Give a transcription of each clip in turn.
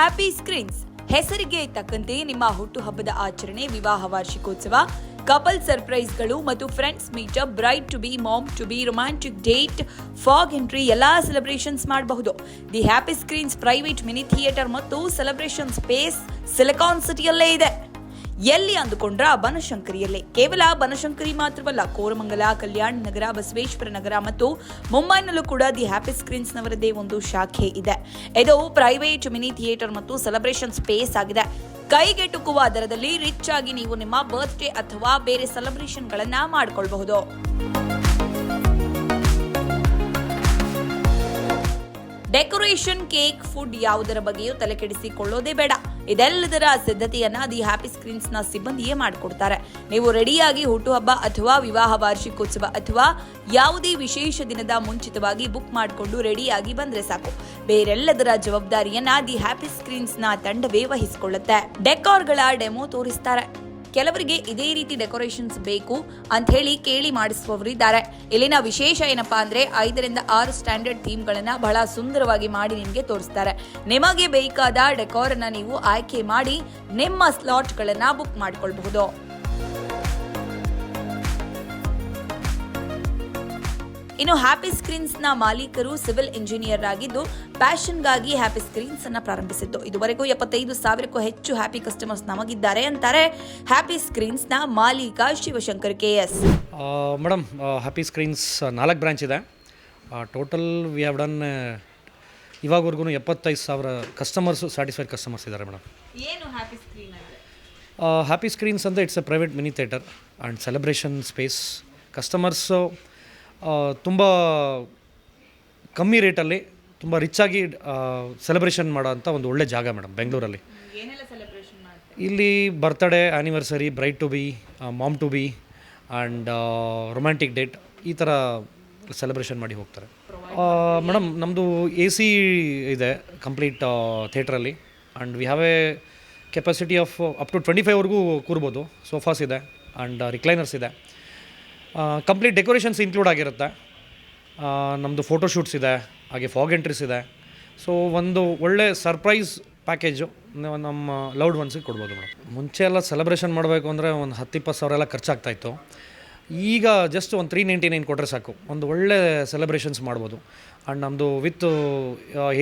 Happy screens ಹೆಸರಿಗೆ ತಕ್ಕಂತೆ ನಿಮ್ಮ ಹುಟ್ಟುಹಬ್ಬದ ಆಚರಣೆ, ವಿವಾಹ, ವಾರ್ಷಿಕೋತ್ಸವ ಕಪಲ್ ಸರ್ಪ್ರೈಸ್ಗಳು ಮತ್ತು friends meetup bride to be mom to be romantic date fog entry ಎಲ್ಲಾ ಸೆಲೆಬ್ರೇಷನ್ಸ್ ಮಾಡಬಹುದು. The happy screens private mini theatre ಮತ್ತು ಸೆಲೆಬ್ರೇಷನ್ ಸ್ಪೇಸ್ ಸಿಲಿಕಾನ್ ಸಿಟಿಯಲ್ಲೇ ಇದೆ. ಎಲ್ಲಿ ಅಂದುಕೊಂಡ್ರ ಬನಶಂಕರಿಯಲ್ಲೇ? ಕೇವಲ ಬನಶಂಕರಿ ಮಾತ್ರವಲ್ಲ, ಕೋರಮಂಗಲ, ಕಲ್ಯಾಣ ನಗರ, ಬಸವೇಶ್ವರ ನಗರ ಮತ್ತು ಮುಂಬೈನಲ್ಲೂ ಕೂಡ ದಿ ಹ್ಯಾಪಿ ಸ್ಕ್ರೀನ್ಸ್ ನವರದೇ ಒಂದು ಶಾಖೆ ಇದೆ. ಇದು ಪ್ರೈವೇಟ್ ಮಿನಿ ಥಿಯೇಟರ್ ಮತ್ತು ಸೆಲೆಬ್ರೇಷನ್ ಸ್ಪೇಸ್ ಆಗಿದೆ. ಕೈಗೆಟುಕುವ ದರದಲ್ಲಿ ರಿಚ್ ಆಗಿ ನೀವು ನಿಮ್ಮ ಬರ್ತ್ಡೇ ಅಥವಾ ಬೇರೆ ಸೆಲೆಬ್ರೇಷನ್ಗಳನ್ನ ಮಾಡಿಕೊಳ್ಳಬಹುದು ಡೆಕೋರೇಷನ್, ಕೇಕ್, ಫುಡ್ ಯಾವುದರ ಬಗ್ಗೆಯೂ ತಲೆಕೆಡಿಸಿಕೊಳ್ಳೋದೇ ಬೇಡ. ಇದೆಲ್ಲದರ ಸಿದ್ಧತೆಯನ್ನ ದಿ ಹ್ಯಾಪಿ ಸ್ಕ್ರೀನ್ಸ್ನ ಸಿಬ್ಬಂದಿಯೇ ಮಾಡಿಕೊಡ್ತಾರೆ. ನೀವು ರೆಡಿಯಾಗಿ ಹುಟ್ಟುಹಬ್ಬ ಅಥವಾ ವಿವಾಹ ವಾರ್ಷಿಕೋತ್ಸವ ಅಥವಾ ಯಾವುದೇ ವಿಶೇಷ ದಿನದ ಮುಂಚಿತವಾಗಿ ಬುಕ್ ಮಾಡಿಕೊಂಡು ರೆಡಿಯಾಗಿ ಬಂದ್ರೆ ಸಾಕು. ಬೇರೆಲ್ಲದರ ಜವಾಬ್ದಾರಿಯನ್ನ ದಿ ಹ್ಯಾಪಿ ಸ್ಕ್ರೀನ್ಸ್ನ ತಂಡವೇ ವಹಿಸಿಕೊಳ್ಳುತ್ತೆ. ಡೆಕಾರ್ಗಳ ಡೆಮೋ ತೋರಿಸ್ತಾರೆ. ಕೆಲವರಿಗೆ ಇದೇ ರೀತಿ ಡೆಕೋರೇಷನ್ಸ್ ಬೇಕು ಅಂತ ಹೇಳಿ ಕೇಳಿ ಮಾಡಿಸುವವರಿದ್ದಾರೆ. ಇಲ್ಲಿನ ವಿಶೇಷ ಏನಪ್ಪಾ ಅಂದ್ರೆ ಐದರಿಂದ ಆರು ಸ್ಟ್ಯಾಂಡರ್ಡ್ ಥೀಮ್ಗಳನ್ನ ಬಹಳ ಸುಂದರವಾಗಿ ಮಾಡಿ ನಿಮಗೆ ತೋರಿಸ್ತಾರೆ. ನಿಮಗೆ ಬೇಕಾದ ಡೆಕೋರ್ ಅನ್ನ ನೀವು ಆಯ್ಕೆ ಮಾಡಿ ನಿಮ್ಮ ಸ್ಲಾಟ್ಗಳನ್ನ ಬುಕ್ ಮಾಡ್ಕೊಳ್ಬಹುದು. ಇನ್ನು ಹ್ಯಾಪಿ ಸ್ಕ್ರೀನ್ಸ್ನ ಮಾಲೀಕರು ಸಿವಿಲ್ ಇಂಜಿನಿಯರ್ ಆಗಿದ್ದು ಪ್ಯಾಷನ್ಗಾಗಿ ಹ್ಯಾಪಿ ಸ್ಕ್ರೀನ್ಸ್ ಅನ್ನ ಪ್ರಾರಂಭಿಸಿದ್ದು. ಇದುವರೆಗೂ ಎಪ್ಪತ್ತೈದು ಸಾವಿರಕ್ಕೂ ಹೆಚ್ಚು ಹ್ಯಾಪಿ ಕಸ್ಟಮರ್ಸ್ ನಮಗಿದ್ದಾರೆ ಅಂತಾರೆ ಹ್ಯಾಪಿ ಸ್ಕ್ರೀನ್ಸ್ನ ಮಾಲೀಕ Shivashankar K S madam happy screens ನಾಲ್ಕು ಬ್ರಾಂಚ್ ಇದೆ. ಟೋಟಲ್ ವಿ ಹ್ಯಾವ್ ಡನ್ ಇವಾಗವರೆಗೂ ಎಪ್ಪತ್ತೈದು ಸಾವಿರ ಕಸ್ಟಮರ್ಸ್ ಸ್ಯಾಟಿಸ್ಫೈಡ್ ಕಸ್ಟಮರ್ಸ್ ಇದ್ದಾರೆ ಮೇಡಮ್ ಏನು ಹ್ಯಾಪಿ ಸ್ಕ್ರೀನ್ ಅಂದ್ರೆ? ಹ್ಯಾಪಿ ಸ್ಕ್ರೀನ್ಸ್ ಅಂದರೆ it's a private mini theatre and celebration space customers ತುಂಬ ಕಮ್ಮಿ ರೇಟಲ್ಲಿ ತುಂಬ ಆಗಿ ಸೆಲೆಬ್ರೇಷನ್ ಮಾಡೋಂಥ ಒಂದು ಒಳ್ಳೆ ಜಾಗ ಮೇಡಮ್ ಬೆಂಗಳೂರಲ್ಲಿ. ಇಲ್ಲಿ birthday anniversary bride to be mom to be and romantic date ಈ ಥರ ಸೆಲೆಬ್ರೇಷನ್ ಮಾಡಿ ಹೋಗ್ತಾರೆ. ಮೇಡಮ್ ನಮ್ಮದು ಎ ಸಿ ಇದೆ ಕಂಪ್ಲೀಟ್ ಥಿಯೇಟ್ರಲ್ಲಿ and we have a capacity of up to twenty ಫೈವ್ವರೆಗೂ ಕೂರ್ಬೋದು ಸೋಫಾಸ್ ಇದೆ ಆ್ಯಂಡ್ ರಿಕ್ಲೈನರ್ಸ್ ಇದೆ. ಕಂಪ್ಲೀಟ್ ಡೆಕೋರೇಷನ್ಸ್ ಇನ್ಕ್ಲೂಡ್ ಆಗಿರುತ್ತೆ. ನಮ್ಮದು ಫೋಟೋಶೂಟ್ಸ್ ಇದೆ, ಹಾಗೆ ಫಾಗ್ ಎಂಟ್ರೀಸ್ ಇದೆ. ಸೊ ಒಂದು ಒಳ್ಳೆ ಸರ್ಪ್ರೈಸ್ ಪ್ಯಾಕೇಜು ನಮ್ಮ ಲೌಡ್ ಒನ್ಸಿಗೆ ಕೊಡ್ಬೋದು ಮೇಡಮ್. ಮುಂಚೆ ಎಲ್ಲ ಸೆಲೆಬ್ರೇಷನ್ ಮಾಡಬೇಕು ಅಂದರೆ ಒಂದು ಹತ್ತು ಇಪ್ಪತ್ತು ಸಾವಿರ ಎಲ್ಲ ಖರ್ಚಾಗ್ತಾಯಿತ್ತು ಈಗ ಜಸ್ಟ್ ಒಂದು ತ್ರೀ ನೈಂಟಿ ನೈನ್ ಕೊಟ್ಟರೆ ಸಾಕು. ಒಂದು ಒಳ್ಳೆ ಸೆಲೆಬ್ರೇಷನ್ಸ್ ಮಾಡ್ಬೋದು. ಆ್ಯಂಡ್ ನಮ್ಮದು ವಿತ್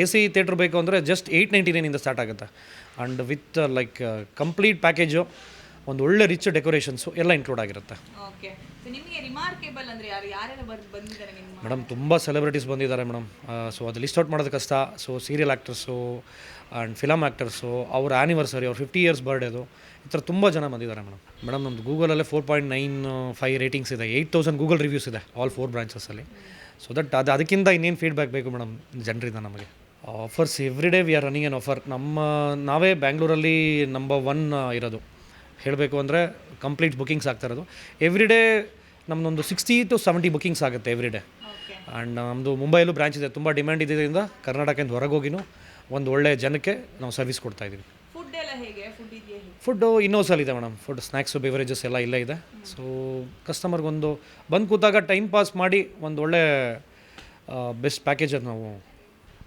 ಎ ಸಿ ಥಿಯೇಟ್ರ್ ಬೇಕು ಅಂದರೆ ಜಸ್ಟ್ ಏಯ್ಟ್ ನೈಂಟಿ ನೈನಿಂದ ಸ್ಟಾರ್ಟ್ ಆಗುತ್ತೆ. And with like complete package ಒಂದು ಒಳ್ಳೆ ರಿಚ್ ಡೆಕೋರೇಷನ್ಸು ಎಲ್ಲ ಇನ್ಕ್ಲೂಡ್ ಆಗಿರುತ್ತೆ. ನಿಮಗೆ ರಿಮಾರ್ಕೇಬಲ್ ಅಂದ್ರೆ ಯಾರು? ಯಾರೆಲ್ಲ ಬಂದಿದ್ದಾರೆ ಮೇಡಮ್ ತುಂಬ ಸೆಲೆಬ್ರಿಟೀಸ್ ಬಂದಿದ್ದಾರೆ ಮೇಡಮ್ ಸೊ ಅದು ಲಿಸ್ಟ್ ಔಟ್ ಮಾಡೋದು ಕಷ್ಟ. So serial actors and film actors ಅವ್ರ ಆ್ಯನಿವರ್ಸರಿ ಅವ್ರ ಫಿಫ್ಟಿ ಇಯರ್ಸ್ ಬರ್ಡೇದು ಈ ಥರ ತುಂಬ ಜನ ಬಂದಿದ್ದಾರೆ ಮೇಡಮ್ ಮೇಡಮ್ ನಮ್ಮದು ಗೂಗಲಲ್ಲೇ four point nine five ratings ಇದೆ. ಏಯ್ಟ್ ತೌಸಂಡ್ ಗೂಗಲ್ ರಿವ್ಯೂಸ್ ಇದೆ ಆಲ್ ಫೋರ್ ಬ್ರಾಂಚಸಲ್ಲಿ ಸೊ ದಟ್ ಅದು ಅದಕ್ಕಿಂತ ಇನ್ನೇನು ಫೀಡ್ಬ್ಯಾಕ್ ಬೇಕು ಮೇಡಮ್ ಜನರಿಂದ ನಮಗೆ? Offers every day we are running an offer ನಮ್ಮ, ನಾವೇ ಬ್ಯಾಂಗ್ಳೂರಲ್ಲಿ ನಂಬರ್ ಒನ್ ಇರೋದು. ಹೇಳಬೇಕು ಅಂದರೆ ಕಂಪ್ಲೀಟ್ ಬುಕಿಂಗ್ಸ್ ಆಗ್ತಾ ಇರೋದು. ಎವ್ರಿ ಡೇ ನಮ್ಮದೊಂದು ಸಿಕ್ಸ್ಟಿ ಟು ಸೆವೆಂಟಿ ಬುಕಿಂಗ್ಸ್ ಆಗುತ್ತೆ ಎವ್ರಿ ಡೇ ಆ್ಯಂಡ್ ನಮ್ಮದು ಮುಂಬೈಲೂ ಬ್ರಾಂಚ್ ಇದೆ ತುಂಬ ಡಿಮ್ಯಾಂಡ್ ಇದ್ದರಿಂದ ಕರ್ನಾಟಕದಿಂದ ಹೊರಗೋಗಿನೂ ಒಂದು ಒಳ್ಳೆಯ ಜನಕ್ಕೆ ನಾವು ಸರ್ವಿಸ್ ಕೊಡ್ತಾ ಇದ್ದೀವಿ. ಫುಡ್ಡು ಇನ್ನೋಸಲ್ಲಿ ಇದೆ ಮೇಡಮ್ ಫುಡ್ ಸ್ನ್ಯಾಕ್ಸು ಬಿವರೇಜಸ್ ಎಲ್ಲ ಇಲ್ಲೇ ಇದೆ. ಸೊ ಕಸ್ಟಮರ್ಗೊಂದು ಬಂದು ಕೂತಾಗ ಟೈಮ್ ಪಾಸ್ ಮಾಡಿ ಒಂದು ಒಳ್ಳೆ ಬೆಸ್ಟ್ ಪ್ಯಾಕೇಜನ್ನು ನಾವು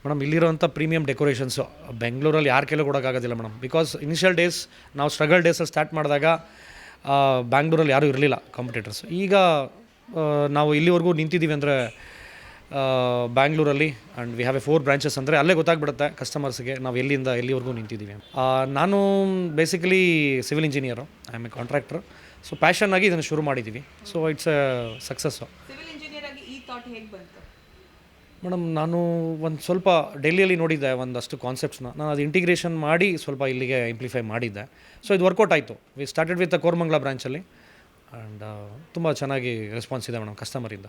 ಮೇಡಮ್ ಇಲ್ಲಿರೋಂಥ ಪ್ರೀಮಿಯಂ ಡೆಕೋರೇಷನ್ಸು ಬೆಂಗಳೂರಲ್ಲಿ ಯಾರ ಕೆಲವು ಕೊಡೋಕ್ಕಾಗೋದಿಲ್ಲ ಮೇಡಮ್ ಬಿಕಾಸ್ ಇನಿಷಿಯಲ್ ಡೇಸ್ ನಾವು ಸ್ಟ್ರಗಲ್ ಡೇಸಲ್ಲಿ ಸ್ಟಾರ್ಟ್ ಮಾಡಿದಾಗ ಬ್ಯಾಂಗ್ಳೂರಲ್ಲಿ ಯಾರೂ ಇರಲಿಲ್ಲ ಕಾಂಪಿಟೇಟರ್ಸ್ ಈಗ ನಾವು ಇಲ್ಲಿವರೆಗೂ ನಿಂತಿದ್ದೀವಿ ಅಂದರೆ ಬ್ಯಾಂಗ್ಳೂರಲ್ಲಿ and we have a four branches ಅಂದರೆ ಅಲ್ಲೇ ಗೊತ್ತಾಗ್ಬಿಡುತ್ತೆ ಕಸ್ಟಮರ್ಸ್ಗೆ ನಾವು ಎಲ್ಲಿಂದ ಎಲ್ಲಿವರೆಗೂ ನಿಂತಿದ್ದೀವಿ ನಾನು basically civil engineer I am a contractor so passion ಆಗಿ ಇದನ್ನು ಶುರು ಮಾಡಿದ್ದೀವಿ. So it's a success civil engineer ಆಗಿ ಈ ಥಾಟ್ ಹೇಗೆ ಬಂತು ಮೇಡಮ್, ನಾನು ಒಂದು ಸ್ವಲ್ಪ ಡೆಲ್ಲಿಯಲ್ಲಿ ನೋಡಿದ್ದೆ ಒಂದಷ್ಟು ಕಾನ್ಸೆಪ್ಟ್ಸ್ನ ನಾನು ಅದು ಇಂಟಿಗ್ರೇಷನ್ ಮಾಡಿ ಸ್ವಲ್ಪ ಇಲ್ಲಿಗೆ ಇಂಪ್ಲಿಫೈ ಮಾಡಿದ್ದೆ. ಸೊ ಇದು ವರ್ಕೌಟ್ ಆಯಿತು. ವಿ ಸ್ಟಾರ್ಟೆಡ್ ವಿತ್ ಕೋರ್ಮಂಗ್ಲಾ ಬ್ರಾಂಚಲ್ಲಿ ಆ್ಯಂಡ್ ತುಂಬ ಚೆನ್ನಾಗಿ ರೆಸ್ಪಾನ್ಸ್ ಇದೆ ಮೇಡಮ್ ಕಸ್ಟಮರಿಂದ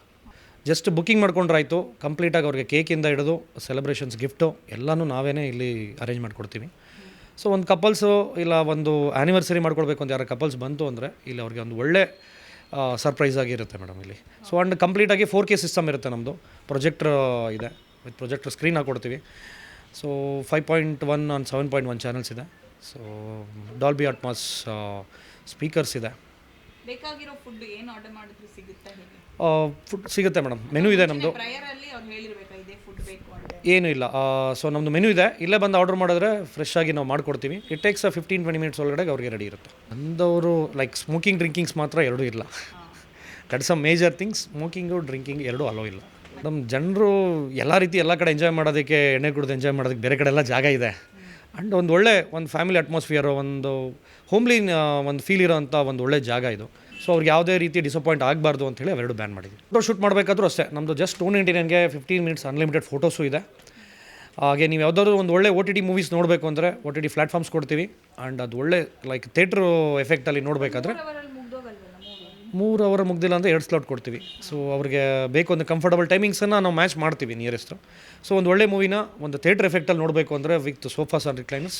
ಜಸ್ಟ್ ಬುಕ್ಕಿಂಗ್ ಮಾಡ್ಕೊಂಡ್ರಾಯ್ತು ಕಂಪ್ಲೀಟಾಗಿ ಅವ್ರಿಗೆ ಕೇಕಿಂದ ಹಿಡಿದು ಸೆಲೆಬ್ರೇಷನ್ಸ್ ಗಿಫ್ಟು ಎಲ್ಲನೂ ನಾವೇ ಇಲ್ಲಿ ಅರೇಂಜ್ ಮಾಡಿಕೊಡ್ತೀವಿ. ಸೊ ಒಂದು ಕಪಲ್ಸು ಇಲ್ಲ, ಒಂದು ಆ್ಯನಿವರ್ಸರಿ ಮಾಡ್ಕೊಳ್ಬೇಕು ಅಂತ ಯಾರು ಕಪಲ್ಸ್ ಬಂತು ಅಂದರೆ, ಇಲ್ಲಿ ಅವ್ರಿಗೆ ಒಂದು ಒಳ್ಳೆ ಸರ್ಪ್ರೈಸ್ ಆಗಿರುತ್ತೆ ಮೇಡಮ್ ಇಲ್ಲಿ. ಸೊ ಆ್ಯಂಡ್ ಕಂಪ್ಲೀಟಾಗಿ ಫೋರ್ ಕೆ ಸಿಸ್ಟಮ್ ಇರುತ್ತೆ ನಮ್ಮದು ಪ್ರೊಜೆಕ್ಟ್ರ್ ಇದೆ. With projector screen ಹಾಕೊಡ್ತೀವಿ. So five point one and seven point one channels ಇದೆ. ಸೊ ಡಾಲ್ಬಿ ಅಟ್ಮಾಸ್ ಸ್ಪೀಕರ್ಸ್ ಇದೆ. ಬೇಕಾಗಿರೋ ಫುಡ್ ಏನು ಆರ್ಡರ್ ಮಾಡಿದ್ರು ಸಿಗುತ್ತಾ ಹೇಗೆ? ಫುಡ್ ಸಿಗುತ್ತೆ ಮೇಡಮ್ ಮೆನು ಇದೆ ನಮ್ಮದು ಏನೂ ಇಲ್ಲ. ಸೊ ನಮ್ಮದು ಮೆನು ಇದೆ. ಇಲ್ಲೇ ಬಂದು ಆರ್ಡರ್ ಮಾಡಿದ್ರೆ ಫ್ರೆಶ್ ಆಗಿ ನಾವು ಮಾಡಿಕೊಡ್ತೀವಿ. It takes fifteen twenty minutes ಒಳಗಡೆ ಅವ್ರಿಗೆ ರೆಡಿ ಇರುತ್ತೆ. ಅಂದವರು ಲೈಕ್ ಸ್ಮೋಕಿಂಗ್ ಡ್ರಿಂಕಿಂಗ್ಸ್ ಮಾತ್ರ ಎರಡೂ ಇಲ್ಲ. That's a major things smoking drinking ಎರಡೂ ಅಲೋ ಇಲ್ಲ. ನಮ್ಮ ಜನರು ಎಲ್ಲ ರೀತಿ ಎಲ್ಲ ಕಡೆ ಎಂಜಾಯ್ ಮಾಡೋದಕ್ಕೆ ಎಣ್ಣೆ ಕುಡಿದು ಎಂಜಾಯ್ ಮಾಡೋದಕ್ಕೆ ಬೇರೆ ಕಡೆ ಎಲ್ಲ ಜಾಗ ಇದೆ. ಆ್ಯಂಡ್ ಒಂದು ಒಳ್ಳೆ, ಒಂದು ಫ್ಯಾಮಿಲಿ ಅಟ್ಮಾಸ್ಫಿಯರು ಒಂದು ಹೋಮ್ಲಿ ಒಂದು ಫೀಲ್ ಇರೋವಂಥ ಒಂದು ಒಳ್ಳೆ ಜಾಗ ಇದು. ಸೊ ಅವ್ರಿಗೆ ಯಾವುದೇ ರೀತಿ ಡಿಸಪಾಯಿಂಟ್ ಆಗಬಾರ್ದು ಅಂತೇಳಿ ಅವೆರಡು ಬ್ಯಾನ್ ಮಾಡಿದ್ವಿ ಫೋಟೋ ಶೂಟ್ ಮಾಡಬೇಕಾದ್ರೂ ಅಷ್ಟೇ. ನಮ್ಮದು ಜಸ್ಟ್ ಟೂ ನೈಂಟಿ ನೈನ್ಗೆ ಫಿಫ್ಟೀನ್ ಮಿನಿಟ್ಸ್ ಅನ್ಲಿಮಿಟೆಡ್ ಫೋಟೋಸು ಇದೆ. ಹಾಗೆ ನೀವು ಯಾವುದಾದ್ರು ಒಂದು ಒಳ್ಳೆ ಒ ಟಿ ಟಿ ಮೂವೀಸ್ ನೋಡಬೇಕು ಅಂದರೆ ಒ ಟಿ ಟಿ ಪ್ಲಾಟ್ಫಾರ್ಮ್ಸ್ ಕೊಡ್ತೀವಿ. ಆ್ಯಂಡ್ ಅದು ಒಳ್ಳೆ ಲೈಕ್ ಥಿಯೇಟ್ರು ಎಫೆಕ್ಟಲ್ಲಿ ನೋಡಬೇಕಾದ್ರೆ ಮೂರು ಅವರ್ ಮುಗ್ದಿಲ್ಲ ಅಂದರೆ ಎರಡು ಸ್ಲಾಟ್ ಕೊಡ್ತೀವಿ. ಸೊ ಅವ್ರಿಗೆ ಬೇಕು ಒಂದು ಕಂಫರ್ಟಬಲ್ ಟೈಮಿಂಗ್ಸನ್ನು ನಾವು ಮ್ಯಾಚ್ ಮಾಡ್ತೀವಿ ನಿಯರೆಸ್ಟು ಸೊ ಒಂದು ಒಳ್ಳೆ ಮೂವಿನ ಒಂದು ಥಿಯೇಟ್ರ್ ಎಫೆಕ್ಟಲ್ಲಿ ನೋಡಬೇಕು ಅಂದರೆ with sofas and recliners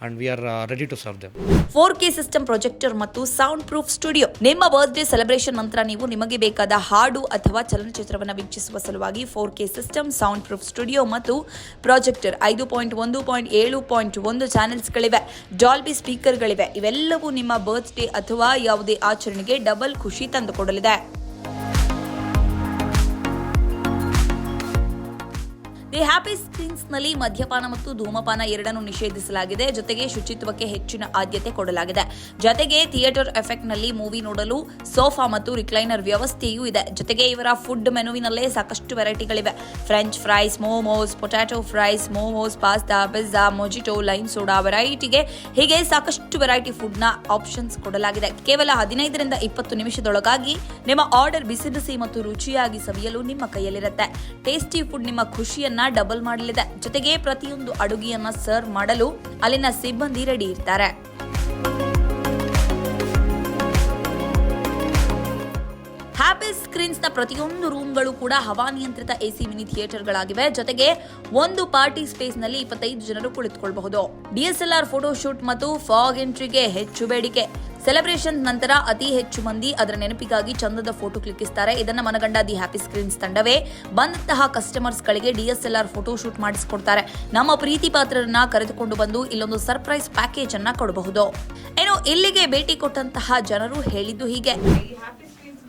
and we are ready to serve them four K system projector ಮತ್ತು ಸೌಂಡ್ ಪ್ರೂಫ್ ಸ್ಟುಡಿಯೋ ನಿಮ್ಮ ಬರ್ತ್ಡೇ ಸೆಲೆಬ್ರೇಷನ್ ನಂತರ ನೀವು ನಿಮಗೆ ಬೇಕಾದ ಹಾಡು ಅಥವಾ ಚಲನಚಿತ್ರವನ್ನು ವೀಕ್ಷಿಸುವ ಸಲುವಾಗಿ four K system sound proof studio ಮತ್ತು ಪ್ರಾಜೆಕ್ಟರ್ ಐದು ಪಾಯಿಂಟ್ ಒಂದು ಪಾಯಿಂಟ್ ಏಳು ಪಾಯಿಂಟ್ ಒಂದು ಚಾನೆಲ್ಸ್ಗಳಿವೆ ಡಾಲ್ಬಿ ಸ್ಪೀಕರ್ಗಳಿವೆ ಇವೆಲ್ಲವೂ ನಿಮ್ಮ ಬರ್ತ್ಡೇ ಅಥವಾ ಯಾವುದೇ ಆಚರಣೆಗೆ ಡಬಲ್ ಖುಷಿ ತಂದುಕೊಡಲಿದೆ. ದಿ ಹ್ಯಾಪಿ ಸ್ಕ್ರೀನ್ಸ್ನಲ್ಲಿ ಮದ್ಯಪಾನ ಮತ್ತು ಧೂಮಪಾನ ಎರಡನ್ನು ನಿಷೇಧಿಸಲಾಗಿದೆ. ಜೊತೆಗೆ ಶುಚಿತ್ವಕ್ಕೆ ಹೆಚ್ಚಿನ ಆದ್ಯತೆ ಕೊಡಲಾಗಿದೆ. ಜೊತೆಗೆ ಥಿಯೇಟರ್ ಎಫೆಕ್ಟ್ನಲ್ಲಿ ಮೂವಿ ನೋಡಲು ಸೋಫಾ ಮತ್ತು ರಿಕ್ಲೈನರ್ ವ್ಯವಸ್ಥೆಯೂ ಇದೆ. ಜೊತೆಗೆ ಇವರ ಫುಡ್ ಮೆನುವಿನಲ್ಲೇ ಸಾಕಷ್ಟು ವೆರೈಟಿಗಳಿವೆ. French fries, momos, potato fries, momos, pasta, pizza, mojito, lime soda ವೆರೈಟಿಗೆ ಹೀಗೆ ಸಾಕಷ್ಟು ವೆರೈಟಿ ಫುಡ್ನ ಆಪ್ಷನ್ಸ್ ಕೊಡಲಾಗಿದೆ. ಕೇವಲ ಹದಿನೈದರಿಂದ ಇಪ್ಪತ್ತು ನಿಮಿಷದೊಳಗಾಗಿ ನಿಮ್ಮ ಆರ್ಡರ್ ಬಿಸಿ ಬಿಸಿ ಮತ್ತು ರುಚಿಯಾಗಿ ಸವಿಯಲು ನಿಮ್ಮ ಕೈಯಲ್ಲಿರುತ್ತೆ. ಟೇಸ್ಟಿ ಫುಡ್ ನಿಮ್ಮ ಖುಷಿಯನ್ನ ಡಬಲ್ ಮಾಡಲಿದೆ. ಜೊತೆಗೆ ಪ್ರತಿಯೊಂದು ಅಡುಗೆಯನ್ನ ಸರ್ವ್ ಮಾಡಲು ಅಲ್ಲಿನ ಸಿಬ್ಬಂದಿ ರೆಡಿ ಇರ್ತಾರೆ. ಸ್ಕ್ರೀನ್ಸ್ನ ಪ್ರತಿಯೊಂದು ರೂಮ್ಗಳು ಕೂಡ ಹವಾನಿಯಂತ್ರಿತ ಎಸಿ ಮಿನಿ ಥಿಯೇಟರ್ಗಳಾಗಿವೆ ಜೊತೆಗೆ ಒಂದು ಪಾರ್ಟಿ ಸ್ಪೇಸ್ನಲ್ಲಿ ಇಪ್ಪತ್ತೈದು ಜನರು ಕುಳಿತುಕೊಳ್ಳಬಹುದು ಡಿಎಸ್ಎಲ್ಆರ್ ಫೋಟೋ ಶೂಟ್ ಮತ್ತು ಫಾಗ್ ಎಂಟ್ರಿಗೆ ಹೆಚ್ಚು ಬೇಡಿಕೆ. ಸೆಲೆಬ್ರೇಷನ್ ನಂತರ ಅತಿ ಹೆಚ್ಚು ಮಂದಿ ಅದರ ನೆನಪಿಗಾಗಿ ಚಂದದ ಫೋಟೋ ಕ್ಲಿಕ್ಕಿಸ್ತಾರೆ. ಇದನ್ನ ಮನಗಂಡ ದಿ ಹ್ಯಾಪಿ ಸ್ಕ್ರೀನ್ಸ್ ತಂಡವೇ ಬಂದಂತಹ ಕಸ್ಟಮರ್ಸ್ ಗಳಿಗೆ ಡಿಎಸ್ಎಲ್ಆರ್ ಫೋಟೋ ಶೂಟ್ ಮಾಡಿಸಿಕೊಡ್ತಾರೆ. ನಮ್ಮ ಪ್ರೀತಿ ಪಾತ್ರರನ್ನ ಕರೆದುಕೊಂಡು ಬಂದು ಇಲ್ಲೊಂದು ಸರ್ಪ್ರೈಸ್ ಪ್ಯಾಕೇಜ್ ಅನ್ನ ಕೊಡಬಹುದು. ಏನು ಇಲ್ಲಿಗೆ ಭೇಟಿ ಕೊಟ್ಟಂತಹ ಜನರು ಹೇಳಿದ್ದು ಹೀಗೆ.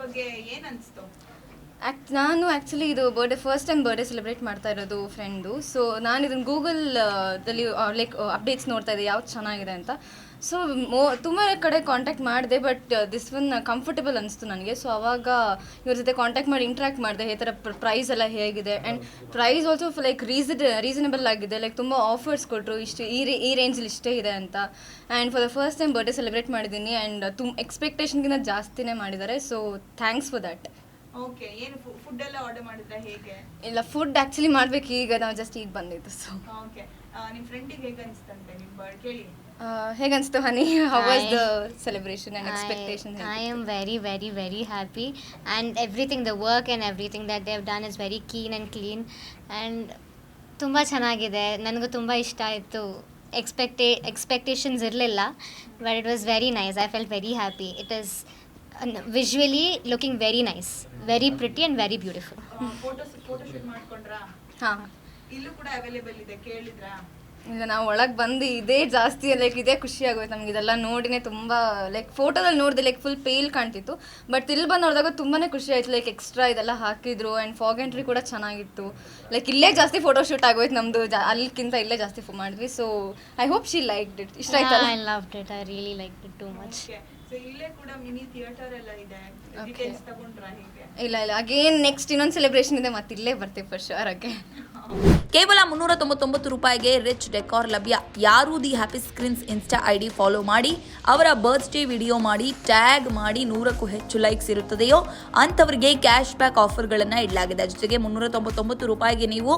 ಬಗ್ಗೆ ಏನ್ ಅನ್ಸ್ತು? ಆ್ಯಕ್ಟ್ ನಾನು ಆ್ಯಕ್ಚುಲಿ ಇದು birthday first time birthday celebrate ಮಾಡ್ತಾ ಇರೋದು ಫ್ರೆಂಡು ಸೊ ನಾನು ಇದನ್ನು ಗೂಗಲ್ ದಲ್ಲಿ ಲೈಕ್ ಅಪ್ಡೇಟ್ಸ್ ನೋಡ್ತಾ ಇದ್ದೆ, ಯಾವ್ದು ಚೆನ್ನಾಗಿದೆ ಅಂತ. ಸೊ ಮೋ, ತುಂಬ ಕಡೆ ಕಾಂಟ್ಯಾಕ್ಟ್ ಮಾಡಿದೆ ಬಟ್ ದಿಸ್ ಒನ್ ಕಂಫರ್ಟಬಲ್ ಅನಿಸ್ತು ನನಗೆ. ಸೊ ಅವಾಗ ಇವ್ರ ಜೊತೆ ಕಾಂಟ್ಯಾಕ್ಟ್ ಮಾಡಿ ಇಂಟ್ರ್ಯಾಕ್ಟ್ ಮಾಡಿದೆ, ಈ ಥರ ಪ್ರೈಸ್ ಎಲ್ಲ ಹೇಗಿದೆ. And price also like reason reasonable ಆಗಿದೆ. ಲೈಕ್ ತುಂಬ ಆಫರ್ಸ್ ಕೊಟ್ಟರು ಇಷ್ಟು, ಈ ರೇ ಈ ರೇಂಜಲ್ಲಿ ಇಷ್ಟೇ ಇದೆ ಅಂತ. And for the first time birthday celebrate ಮಾಡಿದ್ದೀನಿ ಆ್ಯಂಡ್ ತುಂಬ ಎಕ್ಸ್ಪೆಕ್ಟೇಷನ್ಗಿಂತ ಜಾಸ್ತಿನೇ ಮಾಡಿದ್ದಾರೆ. So thanks for that okay ಏನು ಫುಡ್ ಎಲ್ಲ ಆರ್ಡರ್ ಮಾಡಿದ್ರೆ ಹೇಗೆ? ಇಲ್ಲ ಫುಡ್ ಆಕ್ಚುಲಿ ಮಾಡ್ಬೇಕು ಈಗ ನಾವು ಜಸ್ಟ್ ಈಗ ಬಂದಿತ್ತು ಸೊ ಓಕೆ ನಿಮ್ಮ ಫ್ರೆಂಡಿಗೆ ಹೇಗೆ ಅನಿಸ್ತಂತೆ ನಿಮ್ಮ ಬರ್ಡ್ ಕೇಳಿ. ಹೇಗನ್ಸ್ತು honey how was the celebration and expectation I am very very very happy and everything the work and everything that they've done done is very and and clean, and ತುಂಬ ಚೆನ್ನಾಗಿದೆ. ನನಗೂ ತುಂಬ ಇಷ್ಟ ಆಯಿತು. ಎಕ್ಸ್ಪೆಕ್ಟೇ ಎಕ್ಸ್ಪೆಕ್ಟೇಷನ್ಸ್ ಇರಲಿಲ್ಲ but it was very nice I felt very happy it is visually looking very nice very pretty and very beautiful ಹಾಂ. ಇಲ್ಲೂ ಕೂಡ ಅವೈಲೇಬಲ್ ಇದೆ ಕೇಳಿದ್ರಾ? ಈಗ ನಾವು ಒಳಗೆ ಬಂದು ಇದೇ ಜಾಸ್ತಿ ಲೈಕ್ ಇದೇ ಖುಷಿ ಆಗೋಯ್ತು ನಮ್ಗೆ. ಇದೆಲ್ಲ ನೋಡಿನೇ ತುಂಬ ಲೈಕ್ ಫೋಟೋದಲ್ಲಿ ನೋಡಿದೆ ಲೈಕ್ ಫುಲ್ ಪೇಲ್ ಕಾಣ್ತಿತ್ತು. ಬಟ್ ಇಲ್ಲಿ ಬಂದು ನೋಡಿದಾಗ ತುಂಬಾ ಖುಷಿ ಆಯ್ತು ಲೈಕ್ ಎಕ್ಸ್ಟ್ರಾ ಇದೆಲ್ಲ ಹಾಕಿದ್ರು ಆ್ಯಂಡ್ ಫಾಗ್ ಎಂಟ್ರಿ ಕೂಡ ಚೆನ್ನಾಗಿತ್ತು. ಲೈಕ್ ಇಲ್ಲೇ ಜಾಸ್ತಿ ಫೋಟೋ ಶೂಟ್ ಆಗೋಯ್ತು ನಮ್ಮದು ಅಲ್ಲಿಗಿಂತ ಅಲ್ಲಿಕ್ಕಿಂತ ಇಲ್ಲೇ ಜಾಸ್ತಿ ಮಾಡಿದ್ವಿ. So I hope she like it ಇಷ್ಟ ಆಯ್ತಲ್ಲ? I love it I really like it too much ಇಲ್ಲೇ ಕೂಡ ಮಿನಿ ಥಿಯೇಟರ್ ಎಲ್ಲ ಇದೆ. ಡೀಟೇಲ್ಸ್ ತಗೊಂಡ್ರಾ ಹೇಗೆ? ಇಲ್ಲ ಅಗೇನ್ ನೆಕ್ಸ್ಟ್ ಇನ್ನೊಂದು ಸೆಲೆಬ್ರೇಷನ್ ಇದೆ. ಮತ್ತೆ ಇಲ್ಲೇ ಬರ್ತೀವಿ ಫರ್ ಶೋರ್ ಆಗಿ. ಕೇವಲ ಮುನ್ನೂರ ತೊಂಬತ್ತೊಂಬತ್ತು ರೂಪಾಯಿಗೆ ರಿಚ್ ಡೆಕಾರ್ ಲಭ್ಯ. ಯಾರು the happy screens insta I D follow ಮಾಡಿ ಅವರ ಬರ್ತ್ಡೇ ವಿಡಿಯೋ ಮಾಡಿ ಟ್ಯಾಗ್ ಮಾಡಿ ನೂರಕ್ಕೂ ಹೆಚ್ಚು ಲೈಕ್ಸ್ ಇರುತ್ತದೆಯೋ ಅಂಥವರಿಗೆ ಕ್ಯಾಶ್ ಬ್ಯಾಕ್ ಆಫರ್ಗಳನ್ನು ಇಡಲಾಗಿದೆ. ಜೊತೆಗೆ ಮುನ್ನೂರ ತೊಂಬತ್ತೊಂಬತ್ತು ರೂಪಾಯಿಗೆ ನೀವು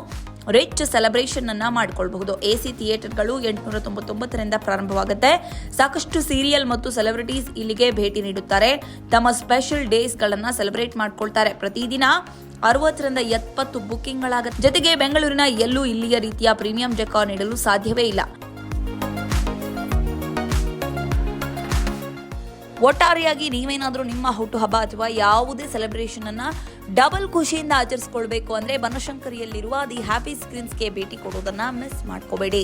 ರಿಚ್ ಸೆಲೆಬ್ರೇಷನ್ ಅನ್ನ ಮಾಡಿಕೊಳ್ಬಹುದು. ಎ ಸಿ ಥಿಯೇಟರ್ಗಳು ಎಂಟುನೂರ ತೊಂಬತ್ತೊಂಬತ್ತರಿಂದ ಪ್ರಾರಂಭವಾಗುತ್ತೆ. ಸಾಕಷ್ಟು ಸೀರಿಯಲ್ ಮತ್ತು ಸೆಲೆಬ್ರಿಟೀಸ್ ಇಲ್ಲಿಗೆ ಭೇಟಿ ನೀಡುತ್ತಾರೆ. ತಮ್ಮ ಸ್ಪೆಷಲ್ ಡೇಸ್ಗಳನ್ನು ಸೆಲೆಬ್ರೇಟ್ ಮಾಡ್ಕೊಳ್ತಾರೆ. ಪ್ರತಿದಿನ ಅರವತ್ತರಿಂದ ಎಪ್ಪತ್ತು ಬುಕ್ಕಿಂಗ್ಗಳಾಗುತ್ತೆ ಜೊತೆಗೆ ಬೆಂಗಳೂರಿನ ಎಲ್ಲೂ ಇಲ್ಲಿಯ ರೀತಿಯ ಪ್ರೀಮಿಯಂ ಡೆಕಾರ್ ನೀಡಲು ಸಾಧ್ಯವೇ ಇಲ್ಲ. ಒಟ್ಟಾರೆಯಾಗಿ ನೀವೇನಾದರೂ ನಿಮ್ಮ ಹುಟ್ಟುಹಬ್ಬ ಅಥವಾ ಯಾವುದೇ ಸೆಲೆಬ್ರೇಷನ್ ಅನ್ನ ಡಬಲ್ ಖುಷಿಯಿಂದ ಆಚರಿಸ್ಕೊಳ್ಬೇಕು ಅಂದ್ರೆ ಬನಶಂಕರಿಯಲ್ಲಿರುವ ದಿ ಹ್ಯಾಪಿ ಸ್ಕ್ರೀನ್ಸ್ಗೆ ಭೇಟಿ ಕೊಡೋದನ್ನ ಮಿಸ್ ಮಾಡ್ಕೋಬೇಡಿ.